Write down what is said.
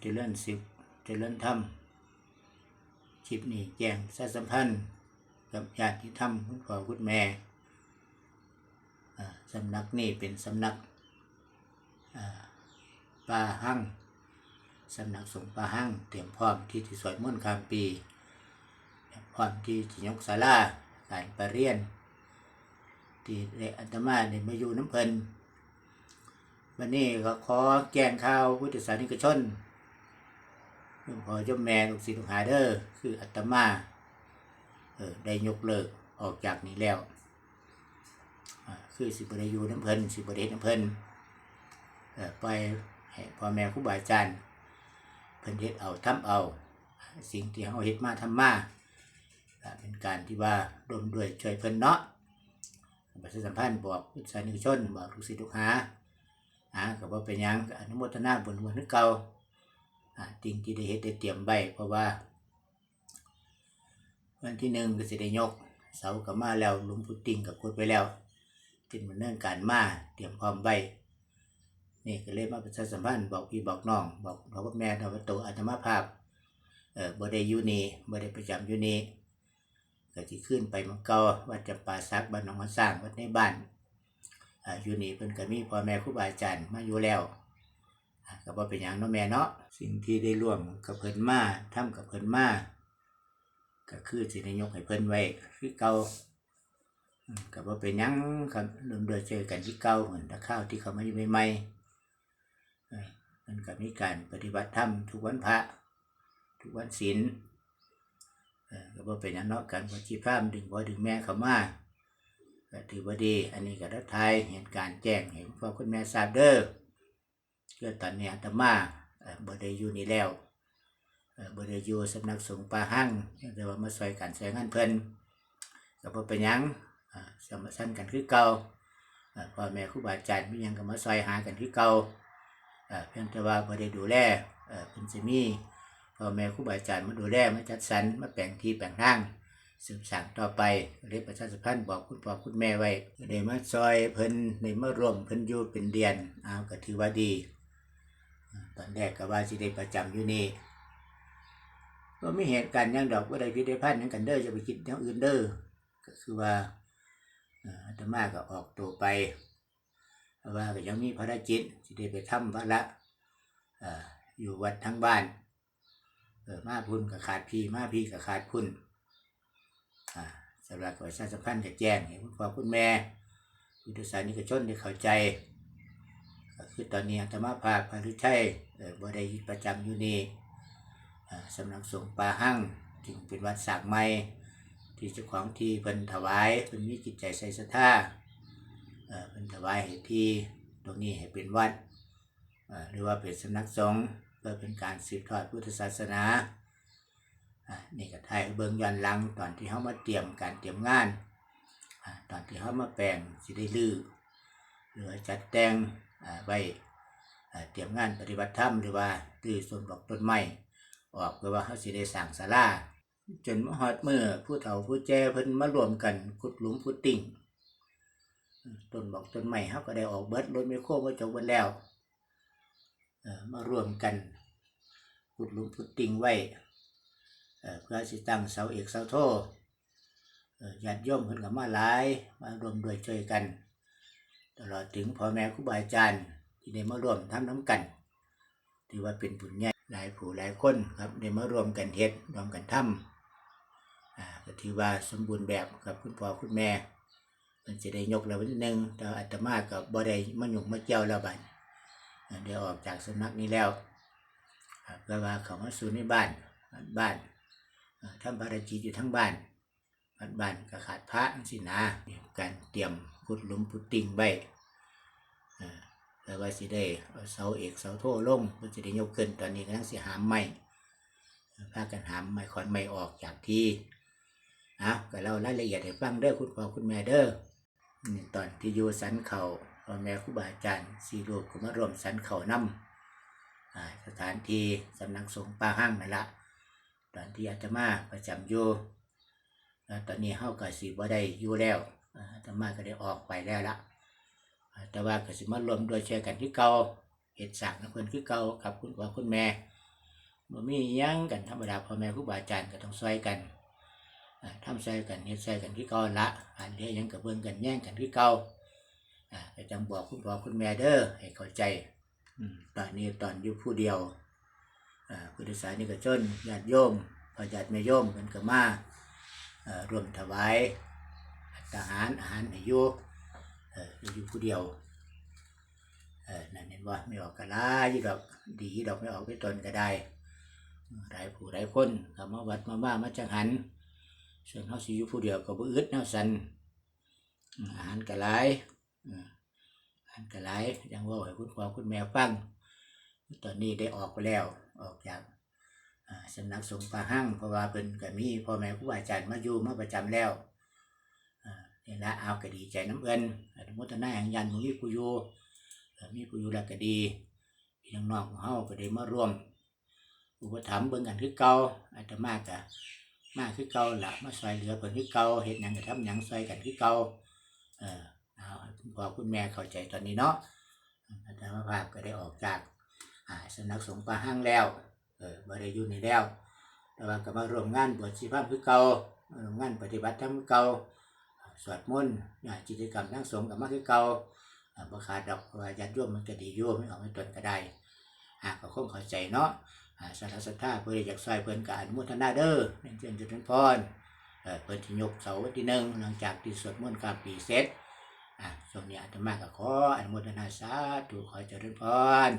เจริญสิบเจริญธรรมคลิปนี้แจ้งสาสัมพันธ์ กับญาติธรรมคุณพ่อคุณแม่สำนักนี้เป็นสำนักป่าหั่งสำนักสงฆ์ป่าหั่งเตรียมพร้อมที่จะสวดมนต์ข้ามปีพร้อมที่จะยกศาลาการประเรียนที่ได้อัตมาได้มาอยู่น้ำเพลินวันนี้ก็ขอแจ้งข่าวพุทธศาสนิกชน หลวงพ่อเจ้าแม่ลูกศิษย์ลูกหาเด้อคืออัตมาเออได้ยกเลิกออกจากนี้แล้วคือสิบได้อยู่น้ำเพลินสิบได้เฮ็ดน้ำเพลินไปให้พ่อแม่ครูบาอาจารย์เพิ่นเฮ็ดเอาทำเอา สิ่งที่เฮาเฮ็ดมาทำมาเป็นการที่ว่าร่วมด้วยช่วยเพิ่นเนาะประชาสัมพันธ์บอกพุทธศาสนิกชนบอกลูกศิษย์ลูกหาอ่าก็บ่เป็นหยังอนุโมทนาบุญวันนึกเก่า สิ่งที่ได้เฮ็ดได้เตรียมไว้เพราะว่า วันที่หนึ่งก็สิได้ยก เสาก็มาแล้วลุมพุดติงกับกดไปแล้วจินมันเนื่องการมาเตรียมพร้อมไว้นี่ก็เลยมาประชาสัมพันธ์บอกพี่บอกน้อง บอกพ่อกับแม่ทวโตอาตมาภาพเอ่อบ่ได้อยู่นี่บ่ได้ประจำอยู่นี่ก็ที่ขึ้นไปมังกาวัดจำปาซักบ้านหนองมาสร้างวัดในบ้านอ่าอยู่นี่เพิ่นก็มีพ่อแม่ครูบาอาจารย์มาอยู่แล้ว ก็บ่เป็นหยังเนาะแม่เนาะสิ่งที่ได้ร่วมกับเพิ่นมาทำกับเพิ่นมาก็คือสิได้ยกให้เพิ่นไว้คือเก่าก็บ่เป็นหยังครับเริ่มโดยเจอกันที่เก่าเหมือนตะข้าวที่เขามาอยู่ใหม่ๆเออมันก็มีการปฏิบัติธรรมทุกวันพระ ทุกวันศีลก็บ่เป็นหยังเนาะการวัชีพรามดึงบ่ดึงแม่เข้ามาก็ถือว่าดี อันนี้ก็รัฐไทยเหตุการณ์แจ้งให้พ่อคุณแม่ทราบเด้อ เพื่อตอนนี้อาตมาเอ่อบ่ได้อยู่นี่แล้วเอ่อบ่ได้อยู่สำนักสงฆ์ป่าหั่งแต่ว่ามาช่วยกันช่วยงานเพิ่นก็บ่เป็นหยังอ่าสมสันกันคือเก่าพ่อแม่ครูบาอาจารย์มีหยังก็มาช่วยหากันคือเก่าเอ่อเพียงแต่ว่าบ่ได้ดูแลเอ่อเพิ่นสิมีพ่อแม่ครูบาอาจารย์มาดูแลมาจัดสรรมาแปลงที่แปลงทางสืบสานต่อไปเรียกประชาสัมพันธ์บอกคุณพ่อคุณแม่ไว้ได้มาซอยเพิ่นได้มาร่วมเพิ่นอยู่เป็นเดือนเอาก็ถือว่าดี ตอนแรกก็ว่าสิได้ประจำอยู่นี่ก็ไม่เหตุการณ์ยังดอกว่าได้พิได้พันหยังกันเด้อจะไปคิดอย่างอื่นเด้อก็คือว่าอาตมาก็ออกตัวไปเพราะว่าก็ยังมีภารกิจสิได้ไปทำภาระอ่าอยู่วัดทั้งบ้านเออมาพุ่นกับขาดพี่มาพี่กับขาดพุ่นอ่าสำหรับประชาสัมพันธ์จะแจ้งให้คุณพ่อคุณแม่พุทธศาสนิกชนได้เข้าใจ คือตอนนี้อาตมภาพพารุชัยเออบ่ได้ประจำอยู่นี่สำนักสงฆ์ป่าหั่งจึงเป็นวัดสากใหม่ที่เจ้าของที่เพิ่นถวายเพิ่นมีจิตใจใส่ศรัทธาเพิ่นถวายให้ที่ตรงนี้ให้เป็นวัดหรือว่าเป็นสำนักสงฆ์เพื่อเป็นการสืบทอดพุทธศาสนานี่ก็ไทยเบิ่งย้อนหลังตอนที่เขามาเตรียมการเตรียมงาน ตอนที่เขามาแปลงสิได้ลือหรือจัดแต่ง ไว้เตรียมงานปฏิบัติธรรมหรือว่าตื้อส่วนบอกต้นไม้ออกเพื่อว่าเขาสิได้สร้างศาลาจนมาฮอดมือผู้เฒ่าผู้แก่เพิ่นมารวมกันขุดหลุมขุดติ่งต้นบอกต้นไม้เขาก็ได้ออกเบิดรถไมโครมาจบเบิดแล้วเอ่อมารวมกันขุดหลุมขุดติ่งไว้เอ่อเพื่อสิตั้งเสาเอกเสาโทเอ่อญาติโยมเพิ่นก็มาหลายมารวมด้วยช่วยกัน ตลอดถึงพ่อแม่ครูบาอาจารย์ ที่ได้มาร่วมทำน้ำกันถือว่าเป็นบุญใหญ่หลายผู้หลายคนครับได้มารวมกันเฮ็ดรวมกันทำอ่าก็ถือว่าสมบูรณ์แบบกับคุณพ่อคุณแม่มันจะได้ยกแล้ววันหนึ่งแต่อาตมากับบ่ได้มาหยุ่งมาเกี่ยวแล้วบัดอ่าเดี๋ยวออกจากสำนักนี้แล้วอ่าเพื่อว่าเขามาสู่ในบ้านบ้านอ่าทำภารกิจอยู่ทั้งบ้านบ้านบ้านก็ขาดพระสินะเนี่ยการเตรียมพุดหลุมพุดติ่งไว้อ่า แล้วว่าสิได้เสาเอกเสาโทลงเพื่อจะได้ยกขึ้นตอนนี้กำลังสิหามไม้พากันหามไม้ขอนไม้ออกจากที่อะก็เล่ารายละเอียดให้ฟังเด้อคุณพ่อคุณแม่เด้อตอนที่อยู่สันเขาพ่อแม่ครูบาอาจารย์สี่รูปก็มารวมสันเขานำอ่าสถานที่สำนักสงฆ์ป่าห้างนั่นละตอนที่อาตมาประจำอยู่ตอนนี้เฮาก็สิบ่ได้อยู่แล้วอาอาตมาก็ได้ออกไปแล้วละ แต่ว่าก็สิมารวมโด้วยช่วยกันที่เก่าเฮ็ดสร้างนํเพิ่นคือเก่ากับคุณพ่อคุณแม่บ่มียั้งกันธรรมดาพ่อแม่ครูบาอาจารย์ก็ต้องช่วยกันอ่าทำช่กันเฮ็ดช่กันคือเก่าละอันเดียยังก็เบิ่งกันแย่งกันคือเก่าอ่าก็จังบอกคุณพ่อคุณแม่เด้อให้เข้าใจตอนนี้ตอนอยู่ผู้เดียวอ่าพุทธศาสนิกชนญาติโยมพอญาติแม่โยมเพิ่นก็มาร่วมถวายทหารอาหารให้อยู่เอ่ออยู่ผู้เดียวเออนั่นเห็นว่าไม่ออกก็หลายอยู่ดอกดียู่ดอกไม่ออกไปตนก็ได้หลายผู้หลายคนก็มาวัดมาบ้ามาจังหันส่วนเขาสิอยู่ผู้เดียวก็บ่อึดแนวสันอาหารก็หลายอาหารก็หลายยังว่าให้คุณพ่อคุณแม่ฟังตอนนี้ได้ออกไปแล้วออกจากสำนักสงฆ์ปาหั่งเพราะว่าเพิ่นก็มีพ่อแม่ครูอาจารย์มาอยู่มาประจำแล้ว นี่ละเอาก็ดีใจน้ำเอินอนุโมทนาอย่างยันมึงมีผู้อยู่มีผู้อยู่แล้วก็ดีพี่น้องๆของเฮาก็ได้มาร่วม อุปถัมภ์เบิ่งกันคือเก่าอาตมาก็มากคือเก่าละมาช่วยเหลือเพิ่นคือเก่าเฮ็ดหยังก็ทำหยังช่วยกันคือเก่าเออเอาคุณพ่อคุณแม่เข้าใจตอนนี้เนาะอาตมาภาพก็ได้ออกจากสำนักสงฆ์ป่าห้างแล้วเออบ่ได้อยู่นี่แล้วแต่ว่าก็มาร่วมงานบวชชีพคือเก่ามาร่วมงานปฏิบัติธรรมคือเก่า สวดมนต์กิจกรรมทางสงฆ์ก็มาคือเก่าบ่ขาดดอกว่าญาติโยมมันก็ดีโยมไม่ออกไม่ตนก็ได้หากก็คงเข้าใจเนาะอ่าสารสัทธาเพื่ออยากซอยเพิ่อนก็อนุทนาเด้อเป็นเจริญจุนพรเอ่อเพิ่นสิยกเสาวันที่หนึ่งหลังจากที่สวดมนต์กลางปีเสร็จอ่าช่วงนี้อาตมาก็ขออนุโมทนาสาธุขอเจริญพร